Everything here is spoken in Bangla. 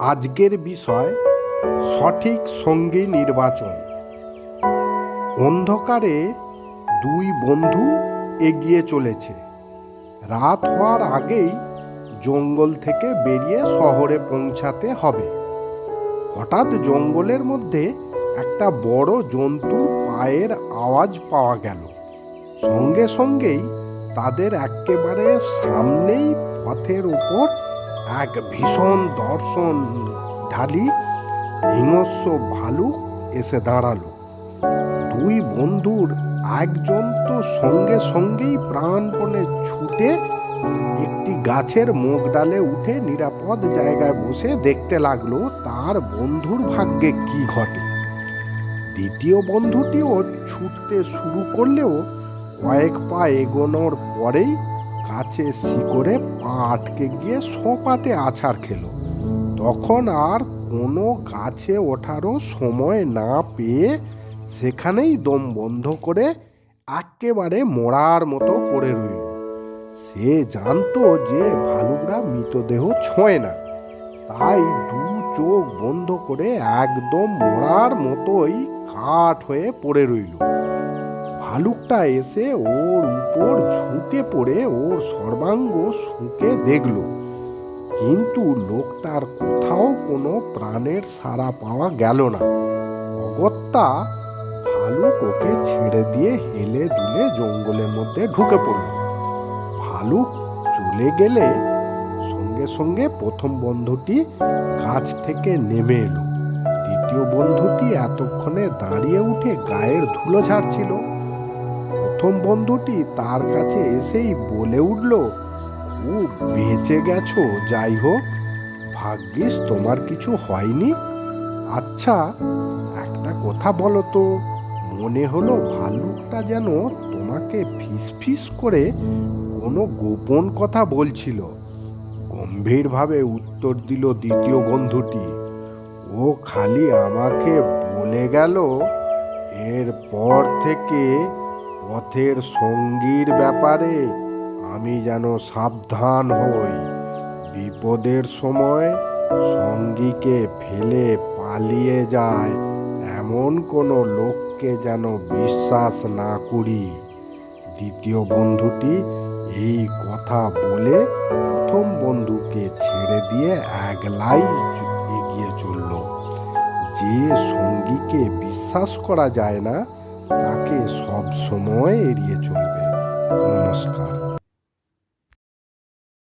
আজকের বিষয় সঠিক সঙ্গী নির্বাচন। অন্ধকারে দুই বন্ধু এগিয়ে চলেছে। রাত হওয়ার আগেই জঙ্গল থেকে বেরিয়ে শহরে পৌঁছাতে হবে। হঠাৎ জঙ্গলের মধ্যে একটা বড় জন্তুর পায়ের আওয়াজ পাওয়া গেল। সঙ্গে সঙ্গেই তাদের একেবারে সামনেই পথের উপর এক ভীষণ দর্শন ঢালি হিংস্র ভালুক এসে দাঁড়াল। দুই বন্ধুর একজন তো সঙ্গে সঙ্গেই প্রাণপণে ছুটে একটি গাছের মুখ ডালে উঠে নিরাপদ জায়গায় বসে দেখতে লাগল, তার বন্ধুর ভাগ্যে কি ঘটে। দ্বিতীয় বন্ধুটিও ছুটতে শুরু করলেও কয়েক পা এগোনোর পরেই গাছে শিকড়ে পা আটকে গিয়ে সপাটে আছাড় খেলো। তখন আর কোনো গাছে ওঠারও সময় না পেয়ে সেখানেই দম বন্ধ করে একেবারে মরার মতো পড়ে রইল। সে জানতো যে ভালুকরা মৃতদেহ ছোঁয় না। তাই দু চোখ বন্ধ করে একদম মরার মতোই কাঠ হয়ে পড়ে রইল। ভালুকটা এসে ওর উপর ঝুঁকে পড়ে ওর সর্বাঙ্গ শুকে দেখল। কিন্তু লোকটার কোথাও কোনো প্রাণের সাড়া পাওয়া গেল না। অগত্যা ভালুক ওকে ছেড়ে দিয়ে হেলে দুলে জঙ্গলের মধ্যে ঢুকে পড়ল। ভালুক চলে গেলে সঙ্গে সঙ্গে প্রথম বন্ধুটি গাছ থেকে নেমে এলো। দ্বিতীয় বন্ধুটি এতক্ষণে দাঁড়িয়ে উঠে গায়ের ধুলো ঝাড়ছিল। প্রথম বন্ধুটি তার কাছে এসেই বলে উঠল, খুব বেঁচে গেছো, যাই হোক। ভাগ্যিস তোমার কিছু হয়নি। আচ্ছা একটা কথা বলো তো। মনে হলো ভালুকটা যেন তোমাকে ফিস ফিস করে কোনো গোপন কথা বলছিল। গম্ভীরভাবে উত্তর দিল দ্বিতীয় বন্ধুটি, ও খালি আমাকে বলে গেল, এরপর থেকে পথের সঙ্গীর ব্যাপারে আমি যেন সাবধান হই। বিপদের সময় সঙ্গীকে ফেলে পালিয়ে যায় এমন কোনো লোককে যেন বিশ্বাস না করি। দ্বিতীয় বন্ধুটি এই কথা বলে প্রথম বন্ধুকে ছেড়ে দিয়ে একলাই এগিয়ে চলল। যে সঙ্গীকে বিশ্বাস করা যায় না তাকে সব সময় এড়িয়ে চলবে। নমস্কার।